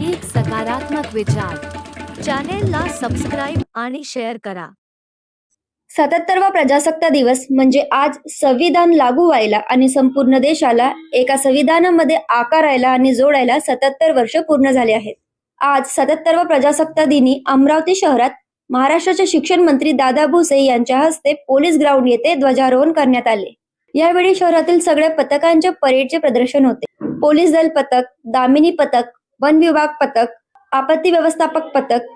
एक सकारात्मक विचार. चॅनेलला सबस्क्राईब आणि शेअर करा. सत्याहत्तरवा प्रजासत्ता दिवस म्हणजे आज संविधान लागू व्हायला आणि संपूर्ण देशाला एका संविधानामध्ये आकारायला आणि जोडायला सत्याहत्तर वर्ष पूर्ण झाले आहेत. आज सत्याहत्तरवा प्रजासत्ता दिनी अमरावती शहरात महाराष्ट्राचे शिक्षण मंत्री दादा भुसे यांच्या हस्ते पोलीस ग्राउंड येथे ध्वजारोहण करण्यात आले. यावेळी शहरातील सगळ्या पथकांच्या परेडचे प्रदर्शन होते. पोलीस दल पथक दामिनी पथक वन विभाग पथक आपत्ती व्यवस्थापक पथक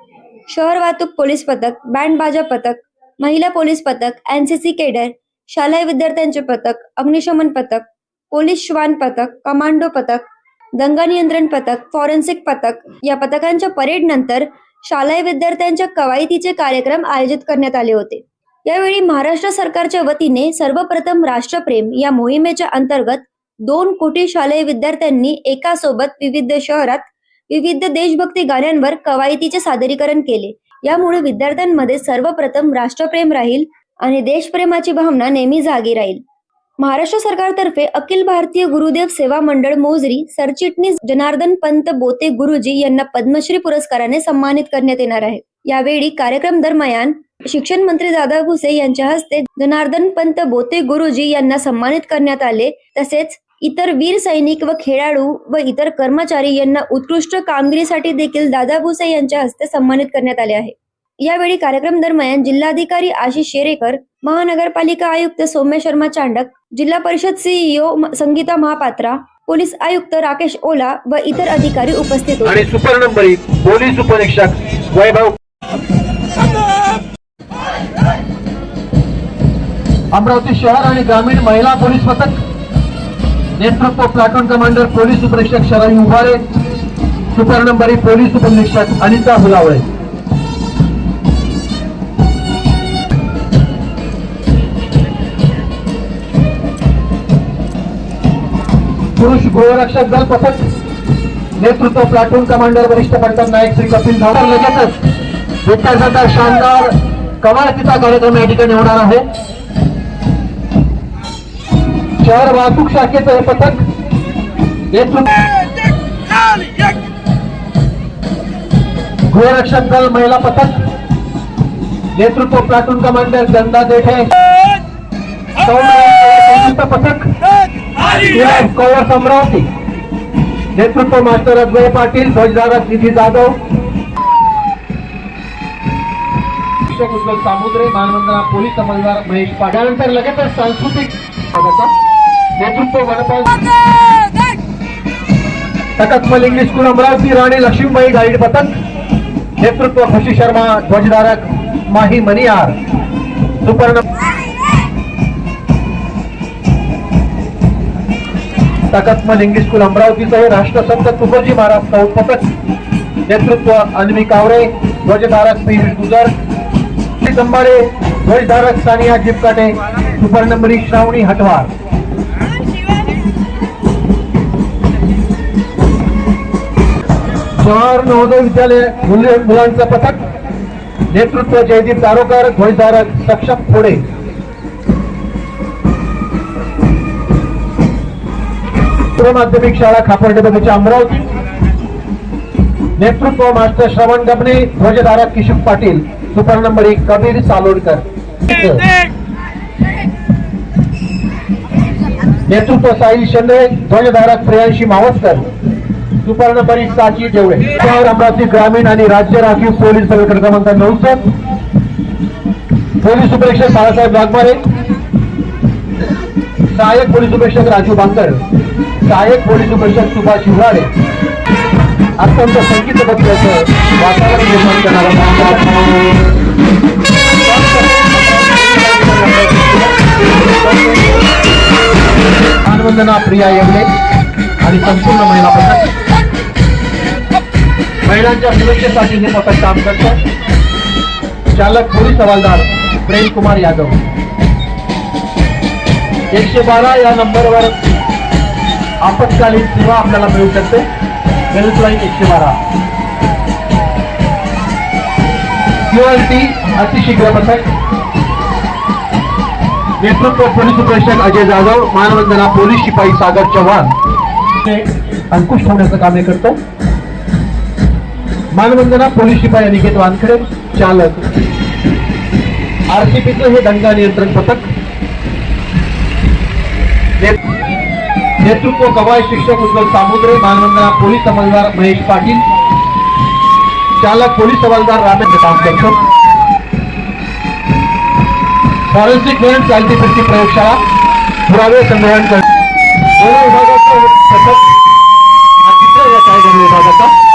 शहर वाहतूक पोलीस पथक बँड बाजा पथक महिला पोलीस पथक एनसीसी केडर शालेय विद्यार्थ्यांचे पथक अग्निशमन पथक पोलीस श्वान पथक कमांडो पथक दंगा नियंत्रण पथक फॉरेन्सिक पथक. या पथकांच्या परेड नंतर शालेय विद्यार्थ्यांच्या कवायतीचे कार्यक्रम आयोजित करण्यात आले होते. यावेळी महाराष्ट्र सरकारच्या वतीने सर्वप्रथम राष्ट्रप्रेम या मोहिमेच्या अंतर्गत दोन कोटी शालेय विद्यार्थ्यांनी एका सोबत विविध शहरात विविध देशभक्ती गाण्यांवर कवायतीचे सादरीकरण केले. यामुळे विद्यार्थ्यांमध्ये सर्वप्रथम राष्ट्रप्रेम राहील आणि देशप्रेमाची भावना नेहमी जागी राहील. महाराष्ट्र सरकारतर्फे अखिल भारतीय गुरुदेव सेवा मंडळ मोजरी सरचिटणीस जनार्दन पंत बोते गुरुजी यांना पद्मश्री पुरस्काराने सन्मानित करण्यात येणार आहे. यावेळी कार्यक्रम दरम्यान शिक्षण मंत्री दादा भुसे यांच्या हस्ते जनार्दन पंत बोते गुरुजी यांना सन्मानित करण्यात आले. तसेच इतर वीर सैनिक व खेळाडू व इतर कर्मचारी यांना उत्कृष्ट कामगिरीसाठी देखील दादा भुसे यांच्या हस्ते सन्मानित करण्यात आले आहे. यावेळी कार्यक्रम दरम्यान जिल्हाधिकारी आशिष शेरेकर महानगरपालिका आयुक्त सौम्य शर्मा चांडक जिल्हा परिषद सीईओ संगीता महापात्रा पोलीस आयुक्त राकेश ओला व इतर अधिकारी उपस्थित होते. आणि सुपर नंबरी पोलीस उपनिरीक्षक वैभव अमरावती शहर आणि ग्रामीण महिला पोलीस पथक नेतृत्व प्लाटून कमांडर पोलीस उपनिरीक्षक Sharad Ubhare supernumerary police उपनिरीक्षक अनिता हुलावळे. पुरुष गृहरक्षक दल पथक नेतृत्व प्लाटून कमांडर वरिष्ठ पडतात नायक श्री कपिल धावकर लगेचच. विद्यार्थ्यांचा शानदार कवायतीचा कार्यक्रम या ठिकाणी होणार आहे. शहर वाहतूक शाखेचं हे पथक नेतृत्व गृहरक्षक दल महिला पथक नेतृत्व प्लाटून कमांडर गंगा देठे संयुक्त पथक कवर अमरावती नेतृत्व मास्टर अद्वय पाटील ध्वजधारक निधी जाधव. शिक्षक उज्ज्वल सामुद्रे मानवंदना पोलीस अंमलदार महेश पाटील. त्यानंतर लगेचच सांस्कृतिक नेतृत्व Vanpal Takatmal English school Amravati Rani Laxmibai guide पथक नेतृत्व खुशी शर्मा ध्वजधारक माही मनियार. सुपर्ण तकतमल इंग्लिश स्कूल अमरावतीचं हे राष्ट्रसंत तुकोजी महाराज स्काउट पथक नेतृत्व अन्वी कावरे ध्वजधारक पियुष गुजर. कंबारे ध्वजधारक सानिया जिपकाटे सुपर्णमरी श्रावणी हटवार. जवाहर नवोदय विद्यालय मुले मुलांचं पथक. नेतृत्व जयदीप दारोकर ध्वजधारक सक्षम फोडे माध्यमिक शाळा खापर्डे बगीचा अमरावती. नेतृत्व मास्टर श्रवण गबने ध्वजधारक किशोर पाटील सुपर नंबर एक कबीर सालोडकर. नेतृत्व साहिल शेंदे ध्वजधारक प्रियांशी मावसकर. सुपर्ण परिषदाची जेवढे. शहर अमरावती ग्रामीण आणि राज्य राखीव पोलीस दल क्रमांक नऊशे पोलीस उपरीक्षक बाळासाहेब वाघमारे. सहाय्यक पोलीस उपरीक्षक राजू बांकर सहाय्यक पोलीस उपरीक्षक सुभाष शिवराडे अत्यंत संगीतबद्ध वातावरण निर्माण करणारा मानवंदना प्रिया येवले आणि संपूर्ण महिला पथक महिलांच्या सुरक्षेसाठी हे पथक काम करतं चालक पोलीस हवालदार प्रेम कुमार यादव. एकशे बारा या नंबरवर आपत्कालीन सेवा आपल्याला मिळू शकते. हेल्पलाईन एकशे बारा. क्यूएलटी अतिशीघ्र पथक नेतृत्व पोलीस उपरीक्षक अजय जाधव मानवंदना पोलीस शिपाई सागर चव्हाण. हे अंकुश ठेवण्याचं काम हे करतो मानवंदना पोलीस शिपाई अनिकेत वानखडे चालक आरसीपीचं हे दंगा नियंत्रण पथक. नेतृत्व कवायत शिक्षक उज्ज्वल सामुद्रे मानवंदना पोलीस अंमलदार महेश पाटील चालक पोलीस हवालदार रामेंद्र काम फॉरेन्सिक लेन्स चालती फिरती प्रयोगशाळा पुरावे संग्रहण करणे. विभागाचा पथक. हा चित्र या टायगर विभागाचा.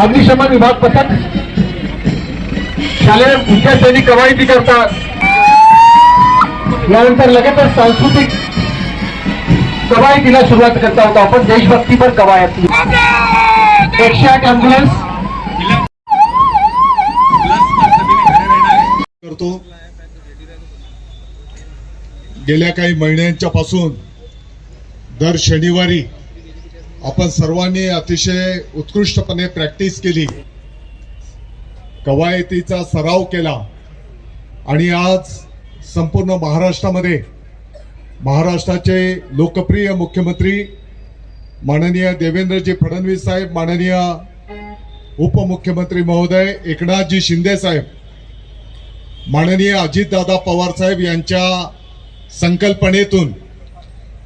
अग्निशमन विभाग पथक. शालेय विद्यार्थ्यांनी कवायती करतात. यानंतर लगेचच सांस्कृतिक कवायतीला सुरुवात करता होतो. आपण देशभक्तीपर कवायत एकशे आठ अँब्युलन्स करतो. गेल्या काही महिन्यांच्या पासून दर शनिवारी आपण सर्वांनी अतिशय उत्कृष्टपणे प्रॅक्टिस केली. कवायतीचा सराव केला. आणि आज संपूर्ण महाराष्ट्रामध्ये महाराष्ट्राचे लोकप्रिय मुख्यमंत्री माननीय देवेंद्रजी फडणवीस साहेब माननीय उपमुख्यमंत्री महोदय एकनाथजी शिंदे साहेब माननीय अजितदादा पवार साहेब यांच्या संकल्पनेतून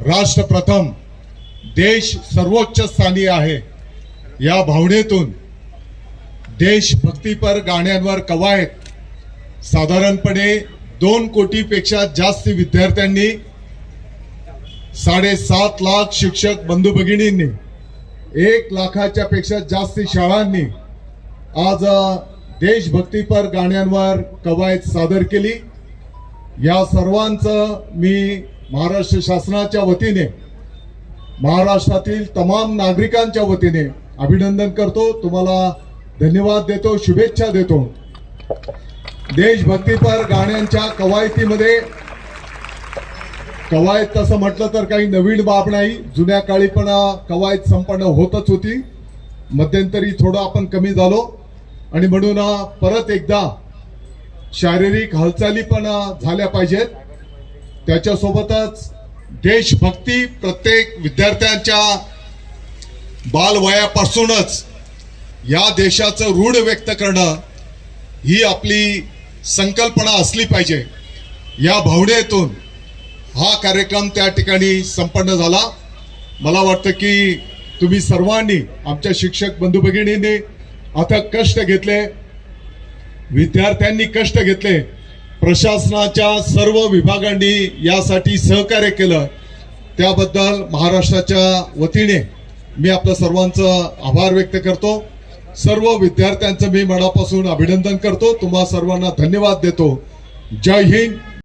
राष्ट्रप्रथम देश सर्वोच्च स्थानी आहे. या भावनेतून देशभक्तीपर गाण्यांवर कवायत. साधारणपणे दोन कोटीपेक्षा जास्त विद्यार्थ्यांनी साडेसात लाख शिक्षक बंधू भगिनींनी एक लाखाच्या पेक्षा जास्त शाळांनी आज देशभक्तीपर गाण्यांवर कवायत सादर केली. या सर्वांचं मी महाराष्ट्र शासनाच्या वतीने महाराष्ट्रातील तमाम नागरिकांच्या वतीने अभिनंदन करतो. तुम्हाला धन्यवाद देतो शुभेच्छा देतो. देशभक्तीपर गाण्यांच्या कवायतीमध्ये कवायत तसं म्हटलं तर काही नवीन बाब नाही. जुन्या काळी पण कवायत संपन्न होतच होती. मध्यंतरी थोडं आपण कमी झालो. आणि म्हणून परत एकदा शारीरिक हालचाली पण झाल्या पाहिजेत. त्याच्यासोबतच देशभक्ती प्रत्येक विद्यार्थ्यांच्या बालवयापासूनच या देशाचं ऋण व्यक्त करणं ही आपली संकल्पना असली पाहिजे. या भावनेतून हा कार्यक्रम त्या ठिकाणी संपन्न झाला. मला वाटतं की तुम्ही सर्वांनी आमच्या शिक्षक बंधू भगिनींनी आता कष्ट घेतले विद्यार्थ्यांनी कष्ट घेतले प्रशासनाच्या सर्व विभागांनी यासाठी सहकार्य केलं. त्याबद्दल महाराष्ट्राच्या वतीने मी आपल्या सर्वांचं आभार व्यक्त करतो. सर्व विद्यार्थ्यांचं मी मनापासून अभिनंदन करतो. तुम्हा सर्वांना धन्यवाद देतो. जय हिंद.